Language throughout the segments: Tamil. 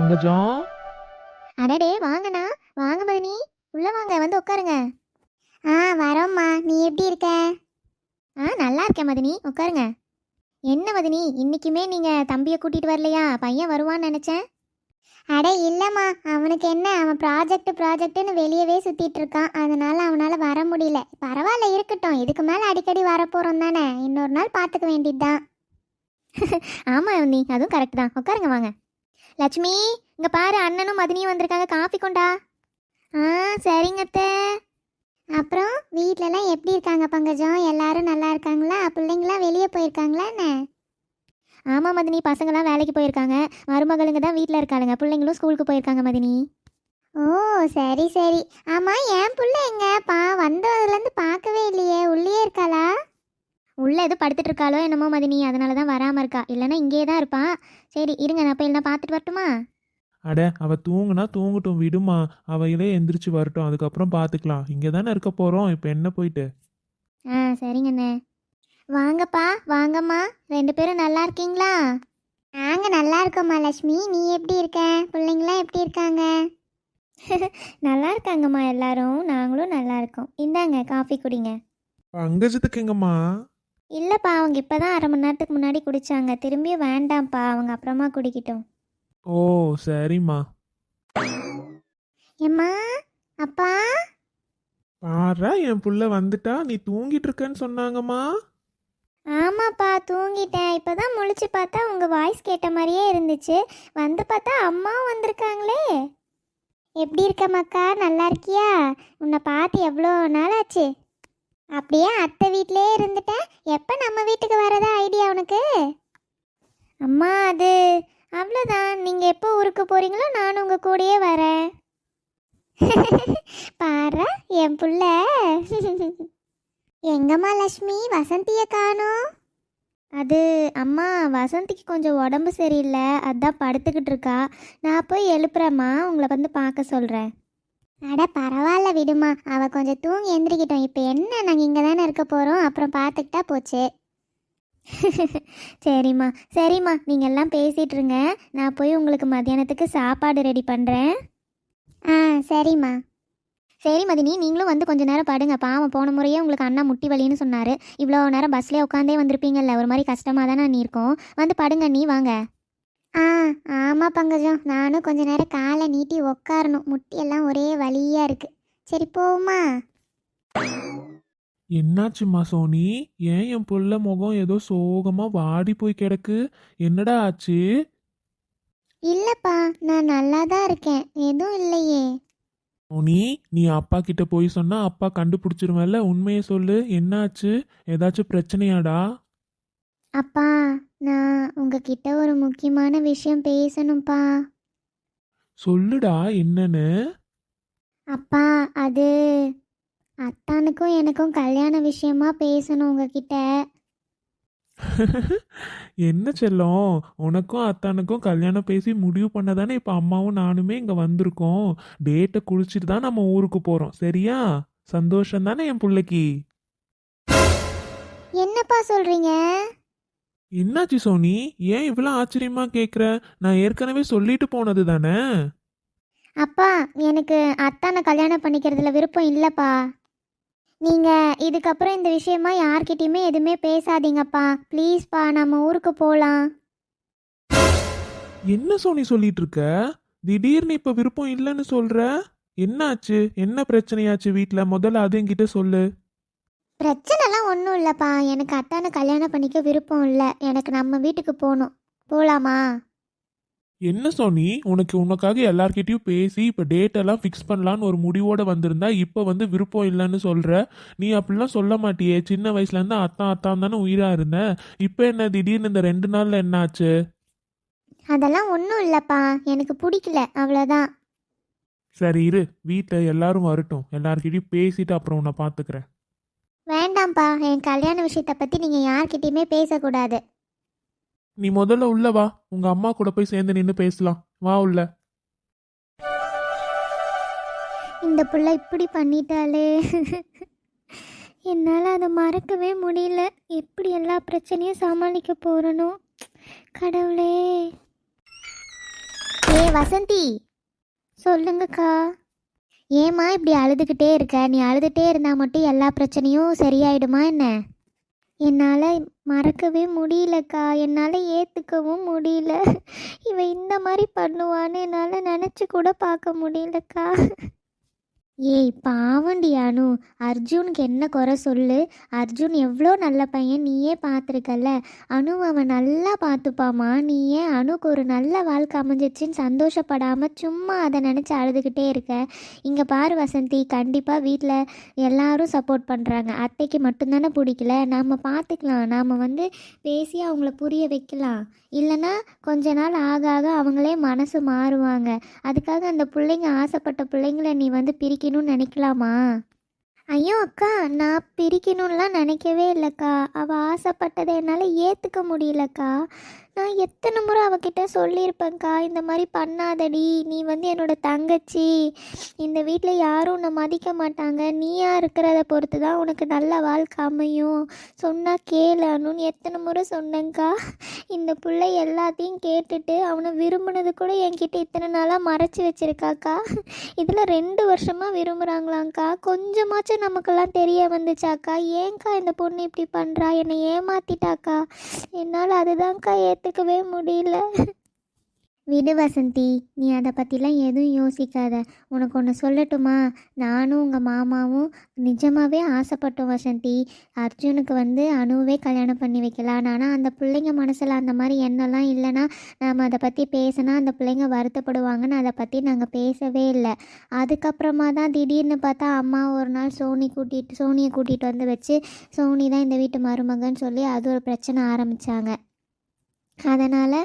பங்கஜம் அடடே வாங்கண்ணா. வாங்க மதினி. உள்ள வாங்க வந்து உட்காருங்க. ஆ வரோம்மா. நீ எப்படி இருக்க? ஆ நல்லா இருக்கேன் மதினி. உட்காருங்க. என்ன மதினி? இன்னைக்குமே நீங்க தம்பியை கூட்டிட்டு வரலையா? பையன் வருவான்னு நினைச்சேன். அட இல்லம்மா. அவனுக்கு என்ன? அவன் ப்ராஜெக்ட் ப்ராஜெக்ட்னு வெளியவே சுத்திட்டு இருக்கான். அதனால அவனால வர முடியல. பரவாயில்ல இருக்கட்டும். இதுக்கு மேல அடிக்கடி வரப்போறோம் தானே. இன்னொரு நாள் பாத்துக்க வேண்டியதுதான். ஆமா நீ அதுவும் கரெக்ட் தான். உட்காருங்க வாங்க. லட்சுமி இங்கே பாரு அண்ணனும் மதினியும் வந்திருக்காங்க. காஃபி கொண்டா. ஆ சரிங்க அத்தை. அப்புறம் வீட்டிலலாம் எப்படி இருக்காங்க பங்கஜம்? எல்லாரும் நல்லா இருக்காங்களா? பிள்ளைங்களாம் வெளியே போயிருக்காங்களா என்ன? ஆமாம் மதினி பசங்களாம் வேலைக்கு போயிருக்காங்க. மருமகளுங்க தான் வீட்டில் இருக்காளுங்க. பிள்ளைங்களும் ஸ்கூலுக்கு போயிருக்காங்க மதினி. ஓ சரி சரி. ஆமாம் என் பிள்ளை எங்க? பா வந்ததுலேருந்து பார்க்கவே இல்லையே. உள்ளே இருக்காளா? உள்ளே எதுவும் படுத்துட்டு இருக்காளோ என்னமோ மதினி அதனால தான் வராமல் இருக்கா. இல்லைன்னா இங்கேயே தான் இருப்பா. சரி இருங்க நான் போய் நான் பார்த்துட்டு வரட்டுமா? அட அவ தூங்குனா தூங்கட்டும் விடுமா. அவையிலே எந்திரிச்சு வரட்டும் அதுக்கப்புறம் பார்த்துக்கலாம். இங்கே தானே இருக்க போகிறோம் இப்போ என்ன போயிட்டு? ஆ சரிங்கண்ணே. வாங்கப்பா வாங்கம்மா. ரெண்டு பேரும் நல்லா இருக்கீங்களா? நாங்கள் நல்லா இருக்கோம்மா லக்ஷ்மி நீ எப்படி இருக்க? பிள்ளைங்களாம் எப்படி இருக்காங்க? நல்லா இருக்காங்கம்மா எல்லாரும். நாங்களும் நல்லா இருக்கோம். இந்தாங்க காஃபி குடிங்க. பங்கஜத்துக்கு எங்கம்மா? இல்லைப்பா அவங்க இப்போ தான் அரை மணி நேரத்துக்கு முன்னாடி குடித்தாங்க திரும்பியும் வேண்டாம்ப்பா அவங்க அப்புறமா குடிக்கட்டும். ஓ சரிம்மா. ஏம்மா அப்பா? பாரா என் புள்ள வந்துட்டா நீ தூங்கிட்டு இருக்கேன்னு சொன்னாங்கம்மா. ஆமாப்பா தூங்கிட்டேன். இப்போ தான் முழிச்சு பார்த்தா உங்கள் வாய்ஸ் கேட்ட மாதிரியே இருந்துச்சு. வந்து பார்த்தா அம்மாவும் வந்திருக்காங்களே. எப்படி இருக்க மக்கா நல்லா இருக்கியா? உன்னை பார்த்து எவ்வளோ நாள் ஆச்சு அப்படியே அத்தை வீட்டிலே இருந்துட்டேன் எப்போ நம்ம வீட்டுக்கு வரதா ஐடியா உனக்கு? அம்மா அது அவ்வளோதான் நீங்கள் எப்போ ஊருக்கு போகிறீங்களோ நானும் உங்கள் கூடயே வரேன். பாரு என் புள்ள. எங்கம்மா லக்ஷ்மி? வசந்தியை காணோம். அது அம்மா வசந்திக்கு கொஞ்சம் உடம்பு சரியில்லை. அதான் படுத்துக்கிட்டு இருக்கா. நான் போய் எழுப்புறேம்மா. உங்களை வந்து பார்க்க சொல்கிறேன் அட பரவாயில்ல விடுமா. அவ கொஞ்சம் தூங்கி எந்திரிக்கிட்டோம். இப்போ என்ன? நாங்கள் இங்கே தானே இருக்க போகிறோம் அப்புறம் பார்த்துக்கிட்டா போச்சு. சரிம்மா. சரிம்மா. நீங்கள் எல்லாம் பேசிகிட்டு இருங்க. நான் போய் உங்களுக்கு மத்தியானத்துக்கு சாப்பாடு ரெடி பண்ணுறேன் ஆ சரிம்மா. சரி மதினி நீங்களும் வந்து கொஞ்ச நேரம் படுங்க. பாவம் போன முறையே உங்களுக்கு அண்ணா முட்டி வலின்னு சொன்னார். இவ்வளோ நேரம் பஸ்லேயே உட்காந்தே வந்திருப்பீங்கல்ல. ஒரு மாதிரி கஷ்டமாக தானே நீ இருக்கோம். வந்து படுங்க நீ வாங்க. ஆ ஆமாம் பங்கஜம். நானும் கொஞ்ச நேரம் காலை நீட்டி உக்காரணும். முட்டியெல்லாம் ஒரே வலியாக இருக்குது சரி போகுமா என்னாச்சும்மா சோனி? ஏன் என் புள்ள முகம் ஏதோ சோகமா வாடி போய் கிடக்கு? என்னடா ஆச்சு? இல்லைப்பா நான் நல்லா தான் இருக்கேன். எதுவும் இல்லையே. சோனி நீ அப்பா கிட்ட போய் சொன்னா அப்பா கண்டுபிடிச்சிருவல்ல உண்மையை சொல்லு. என்னாச்சு? ஏதாச்சும் பிரச்சனையாடா? அப்பா நான் உங்ககிட்ட ஒரு முக்கியமான விஷயம் பேசணும்ப்பா. சொல்லுடா என்னன்னு? அப்பா அது அத்தானுக்கும் எனக்கும் கல்யாண விஷயமா பேசணும் உங்ககிட்ட. என்ன செல்லம்? உனக்கும் அத்தானுக்கும் கல்யாணம் பேசி முடிவு பண்ணதானே இப்போ அம்மாவும் நானுமே இங்கே வந்திருக்கோம். டேட்டை குளிச்சுட்டு தான் நம்ம ஊருக்கு போகிறோம் சரியா? சந்தோஷம் தானே என் பிள்ளைக்கு? என்னப்பா சொல்றீங்க? என்னாச்சு சோனி? ஏன் இவ்வளோ ஆச்சரியமா கேட்குற நான் ஏற்கனவே சொல்லிட்டு போனது தானே? அப்பா எனக்கு அத்தானை கல்யாணம் பண்ணிக்கிறதுல விருப்பம் இல்லைப்பா. நீங்கள் இதுக்கப்புறம் இந்த விஷயமா யார்கிட்டயுமே எதுவுமே பேசாதீங்கப்பா. ப்ளீஸ்ப்பா நம்ம ஊருக்கு போகலாம் என்ன சோனி சொல்லிட்டு இருக்க திடீர்னு இப்போ விருப்பம் இல்லைன்னு சொல்ற? என்னாச்சு? என்ன பிரச்சனையாச்சு வீட்டில் முதல்ல அது என்கிட்ட சொல்லு. பிரச்சனைலாம் ஒன்றும் இல்லைப்பா. எனக்கு அத்தானை கல்யாணம் பண்ணிக்க விருப்பம் இல்லை. எனக்கு நம்ம வீட்டுக்கு போகணும் போகலாமா என்ன சோனி? உனக்கு உனக்காக எல்லார்கிட்டயும் பேசி இப்போ டேட் எல்லாம் ஃபிக்ஸ் பண்ணலான்னு ஒரு முடிவோட வந்திருந்தா இப்போ வந்து விருப்பம் இல்லைன்னு சொல்ற. நீ அப்படிலாம் சொல்ல மாட்டியே. சின்ன வயசுல இருந்து அத்தான் அத்தான் தானே உயிரா இருந்த. இப்போ என்ன திடீர்னு இந்த ரெண்டு நாள்ல என்ன ஆச்சு அதெல்லாம் ஒன்றும் இல்லைப்பா. எனக்கு பிடிக்கல. அவ்வளோதான் சரி இரு. வீட்டில் எல்லாரும் வரட்டும். எல்லார்கிட்டயும் பேசிட்டு அப்புறம் உன்னை பார்த்துக்கிறேன் வேண்டாம்ப்பா என் கல்யாண விஷயத்தை பற்றி நீங்கள் யார்கிட்டயுமே பேசக்கூடாது. நீ முதல்ல உள்ள வா. உங்க அம்மா கூட போய் சேர்ந்து நின்று பேசலாம். வா உள்ள. இந்த புள்ள இப்படி பண்ணிட்டாலே என்னால் அதை மறக்கவே முடியல. எப்படி எல்லா பிரச்சனையும் சமாளிக்க போகிறனோ கடவுளே. ஏ வசந்தி. சொல்லுங்கக்கா. ஏம்மா இப்படி அழுதுகிட்டே இருக்க? நீ அழுதுகிட்டே இருந்தால் மட்டும் எல்லா பிரச்சனையும் சரியாயிடுமா என்ன? என்னால் மறக்கவே முடியலக்கா. என்னால் ஏற்றுக்கவும் முடியல. இவன் இந்த மாதிரி பண்ணுவான்னு என்னால் நினச்சி கூட பார்க்க முடியலக்கா. ஏய் பாவண்டி அனு. அர்ஜுனுக்கு என்ன குறை சொல்லு? அர்ஜுன் எவ்வளோ நல்ல பையன் நீயே பார்த்துருக்கல்ல? அனு அவன் நல்லா பார்த்துப்பாமா நீ ஏன் அணுக்கு ஒரு நல்ல வாழ்க்கை அமைஞ்சிச்சின்னு சந்தோஷப்படாமல் சும்மா அதை நினச்சி அழுதுகிட்டே இருக்க? இங்கே பாரு வசந்தி கண்டிப்பாக வீட்டில் எல்லாரும் சப்போர்ட் பண்ணுறாங்க அத்தைக்கு மட்டும்தானே பிடிக்கல? நாம் பார்த்துக்கலாம். நாம் வந்து பேசி அவங்கள புரிய வைக்கலாம். இல்லைன்னா கொஞ்ச நாள் ஆக ஆக அவங்களே மனசு மாறுவாங்க. அதுக்காக அந்த பிள்ளைங்க ஆசைப்பட்ட பிள்ளைங்கள நீ வந்து பிரிக்கணும்னு நினைக்கலாமா? ஐயோ அக்கா நான் பிரிக்கணும்லாம் நினைக்கவே இல்லைக்கா. அவள் ஆசைப்பட்டதை என்னால் ஏற்றுக்க முடியலக்கா. நான் எத்தனை முறை அவகிட்ட சொல்லியிருப்பேன்க்கா இந்த மாதிரி பண்ணாதடி நீ வந்து என்னோட தங்கச்சி இந்த வீட்டில் யாரும் உன்னை மதிக்க மாட்டாங்க நீயா இருக்கிறத பொறுத்து தான் உனக்கு நல்ல வாழ்க்கை அமையும். சொன்னால் கேளணும்னு எத்தனை முறை சொன்னேங்க்கா இந்த பிள்ளை எல்லாத்தையும் கேட்டுட்டு அவனை விரும்பினது கூட என்கிட்ட இத்தனை நாளாக மறைச்சி வச்சிருக்காக்கா. இதில் ரெண்டு வருஷமாக விரும்புகிறாங்களாங்க்கா கொஞ்சமாச்சும் நமக்கெல்லாம் தெரிய வந்துச்சாக்கா ஏங்க்கா இந்த பொண்ணு இப்படி பண்ணுறா என்னை ஏமாத்திட்டாக்கா. என்னால் அதுதான்க்கா ஏற்றுக்கவே முடியல. விடு வசந்தி நீ அதை பற்றிலாம் எதுவும் யோசிக்காத. உனக்கு ஒன்று சொல்லட்டுமா? நானும் உங்கள் மாமாவும் நிஜமாகவே ஆசைப்பட்டோம் வசந்தி. அர்ஜுனுக்கு வந்து அணுவே கல்யாணம் பண்ணி வைக்கலாம். ஆனால் அந்த பிள்ளைங்க மனசில் அந்த மாதிரி எண்ணெல்லாம் இல்லைன்னா நாம் அதை பற்றி பேசினா அந்த பிள்ளைங்க வருத்தப்படுவாங்கன்னு அதை பற்றி நாங்கள் பேசவே இல்லை. அதுக்கப்புறமா தான் திடீர்னு பார்த்தா அம்மா ஒரு நாள் சோனி கூட்டிகிட்டு சோனியை கூட்டிகிட்டு வந்து வச்சு சோனி தான் இந்த வீட்டு மருமகன்னு சொல்லி அது ஒரு பிரச்சனை ஆரம்பித்தாங்க அதனால்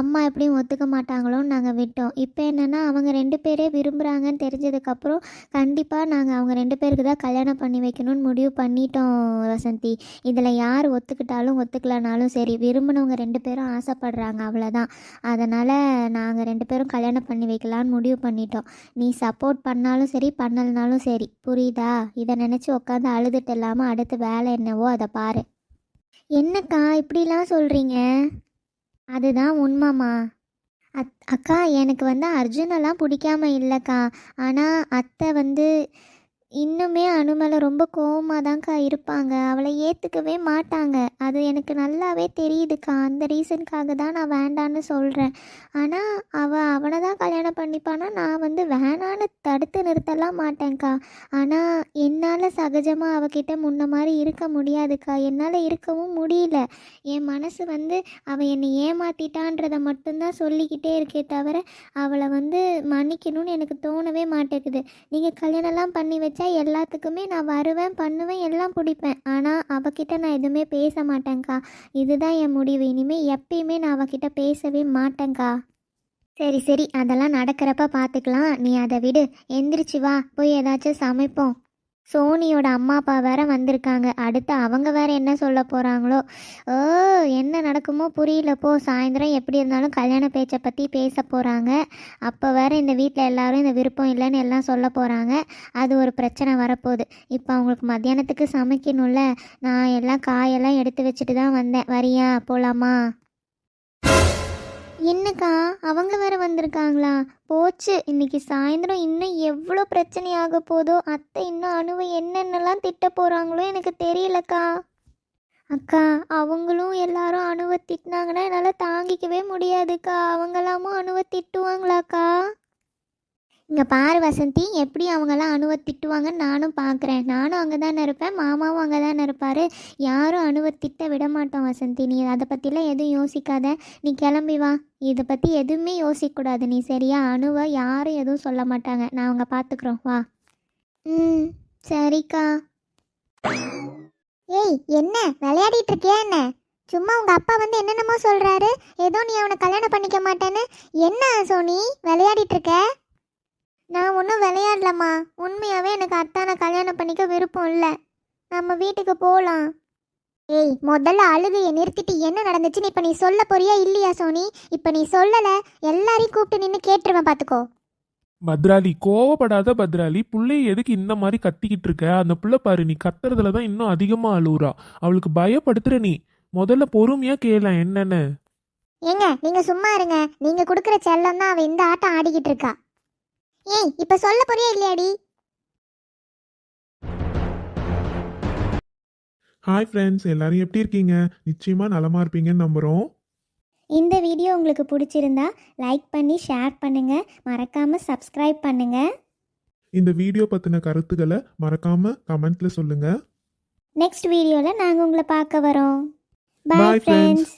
அம்மா எப்படியும் ஒத்துக்க மாட்டாங்களோன்னு நாங்கள் விட்டோம். இப்போ என்னென்னா அவங்க ரெண்டு பேரே விரும்புகிறாங்கன்னு தெரிஞ்சதுக்கப்புறம் கண்டிப்பாக நாங்கள் அவங்க ரெண்டு பேருக்கு தான் கல்யாணம் பண்ணி வைக்கணும்னு முடிவு பண்ணிட்டோம் வசந்தி. இதில் யார் ஒத்துக்கிட்டாலும் ஒத்துக்கலனாலும் சரி விரும்பினவங்க ரெண்டு பேரும் ஆசைப்படுறாங்க அவ்வளோதான் அதனால் நாங்கள் ரெண்டு பேரும் கல்யாணம் பண்ணி வைக்கலான்னு முடிவு பண்ணிட்டோம். நீ சப்போர்ட் பண்ணாலும் சரி பண்ணலனாலும் சரி புரியுதா? இதை நினச்சி உட்காந்து அழுதுட்டு இல்லாமல் அடுத்து வேலை என்னவோ அதை பாரு. என்னக்கா இப்படிலாம் சொல்கிறீங்க அதுதான் உண்மைம்மா. அத் அக்கா எனக்கு வந்து அர்ஜுனெல்லாம் பிடிக்காம இல்லைக்கா. ஆனால் அத்தை வந்து இன்னுமே அனுமலை ரொம்ப கோவமாக தான்க்கா இருப்பாங்க. அவளை ஏற்றுக்கவே மாட்டாங்க. அது எனக்கு நல்லாவே தெரியுதுக்கா. அந்த ரீசனுக்காக தான் நான் வேண்டான்னு சொல்கிறேன் ஆனால் அவள் அவனை தான் கல்யாணம் பண்ணிப்பானா? நான் வந்து வேணான்னு தடுத்து நிறுத்தலாம் மாட்டேன்க்கா. ஆனால் என்னால் சகஜமாக அவகிட்ட முன்ன மாதிரி இருக்க முடியாதுக்கா. என்னால் இருக்கவும் முடியல. என் மனசு வந்து அவள் என்னை ஏமாத்திட்டான்றதை மட்டும்தான் சொல்லிக்கிட்டே இருக்கே தவிர அவளை வந்து மன்னிக்கணும்னு எனக்கு தோணவே மாட்டேங்குது. நீங்கள் கல்யாணம்லாம் பண்ணி வச்சு எல்லாத்துக்குமே நான் வருவேன் பண்ணுவேன் எல்லாம் பிடிப்பேன். ஆனால் அவகிட்ட நான் எதுவுமே பேச மாட்டேங்க்கா இதுதான் என் முடிவு. இனிமேல் எப்பயுமே நான் அவகிட்ட பேசவே மாட்டேங்க்கா சரி சரி. அதெல்லாம் நடக்கிறப்ப பார்த்துக்கலாம் நீ அதை விடு. எந்திரிச்சு வா. போய் ஏதாச்சும் சமைப்போம். சோனியோட அம்மா அப்பா வேற வந்திருக்காங்க. அடுத்து அவங்க வேற என்ன சொல்ல போகிறாங்களோ ஓ என்ன நடக்குமோ புரியல. போ சாயந்தரம் எப்படி இருந்தாலும் கல்யாண பேச்சை பற்றி பேச போகிறாங்க அப்போ வேற இந்த வீட்டில் எல்லாரும் இந்த விருப்பம் இல்லைன்னு எல்லாம் சொல்ல போகிறாங்க அது ஒரு பிரச்சனை வரப்போகுது. இப்போ அவங்களுக்கு மத்தியானத்துக்கு சமைக்கணும்ல. நான் எல்லாம் காயெல்லாம் எடுத்து வச்சுட்டு தான் வந்தேன். வரியா? போகலாமா என்னக்கா? அவங்க வேற வந்திருக்காங்களா? போச்சு. இன்னைக்கு சாயந்தரம் இன்னும் எவ்வளோ பிரச்சனையாக போதோ அத்தை இன்னும் அணுவை என்னென்னலாம் திட்ட போகிறாங்களோ எனக்கு தெரியலக்கா. அக்கா அவங்களும் எல்லாரும் அணுவை திட்டினாங்கன்னா என்னால் தாங்கிக்கவே முடியாதுக்கா. அவங்களாமும் அணுவை திட்டுவாங்களாக்கா? இங்கே பாரு வசந்தி எப்படி அவங்கெல்லாம் அணுவை திட்டுவாங்கன்னு நானும் பார்க்குறேன் நானும் அங்கே தானே இருப்பேன் மாமாவும் அங்கே தானே இருப்பார். யாரும் அணுவை திட்ட விட மாட்டோம் வசந்தி. நீ அதை பற்றிலாம் எதுவும் யோசிக்காத. நீ கிளம்பி வா. இதை பற்றி எதுவுமே யோசிக்கக்கூடாது நீ சரியா? அணுவை யாரும் எதுவும் சொல்ல மாட்டாங்க. நான் அவங்க பார்த்துக்குறோம் வா. ம் சரிக்கா. ஏய் என்ன? விளையாடிட்டு இருக்கியா என்ன? சும்மா உங்க அப்பா வந்து என்னென்னமோ சொல்றாரு. ஏதோ நீ அவனை கல்யாணம் பண்ணிக்க மாட்டேன்னு. என்ன சோனி? விளையாடிட்டு இருக்க நான் ஒன்றும் விளையாடலம்மா. உண்மையாகவே எனக்கு அத்தானை கல்யாணம் பண்ணிக்க விருப்பம் இல்லை. நம்ம வீட்டுக்கு போகலாம் ஏய் முதல்ல அழுகையை நிறுத்திட்டு என்ன நடந்துச்சுன்னு இப்போ நீ சொல்ல போறியா இல்லையா சோனி? இப்போ நீ சொல்லலை. எல்லாரையும் கூப்பிட்டு நின்று கேட்டுருவேன் பார்த்துக்கோ பத்ராலி கோவப்படாத பத்ராலி. புள்ளைய எதுக்கு இந்த மாதிரி கத்திக்கிட்டு இருக்க? அந்த புள்ள பாரு நீ கத்துறதுல தான் இன்னும் அதிகமா அழுவுறா. அவளுக்கு பயப்படுத்துற நீ. முதல்ல பொறுமையா கேள என்னன்னு. ஏங்க நீங்க சும்மா இருங்க. நீங்க கொடுக்குற செல்லம் தான் அவ இந்த ஆட்டம் ஆடிக்கிட்டு இருக்கா. ஏய் இப்ப சொல்ல போறியா இல்லையாடி? ஹாய் ஃப்ரெண்ட்ஸ் எல்லாரும் எப்படி இருக்கீங்க? நிச்சயமா நலமா இருப்பீங்கன்னு நம்புறோம். இந்த வீடியோ உங்களுக்கு பிடிச்சிருந்தா லைக் பண்ணி ஷேர் பண்ணுங்க. மறக்காம சப்ஸ்கிரைப் பண்ணுங்க. இந்த வீடியோ பத்தின கருத்துக்களை மறக்காம கமெண்ட்ல சொல்லுங்க. நெக்ஸ்ட் வீடியோவில் நாங்கள் உங்களை பார்க்க வரோம். Bye, பாய் friends. ஃப்ரெண்ட்ஸ்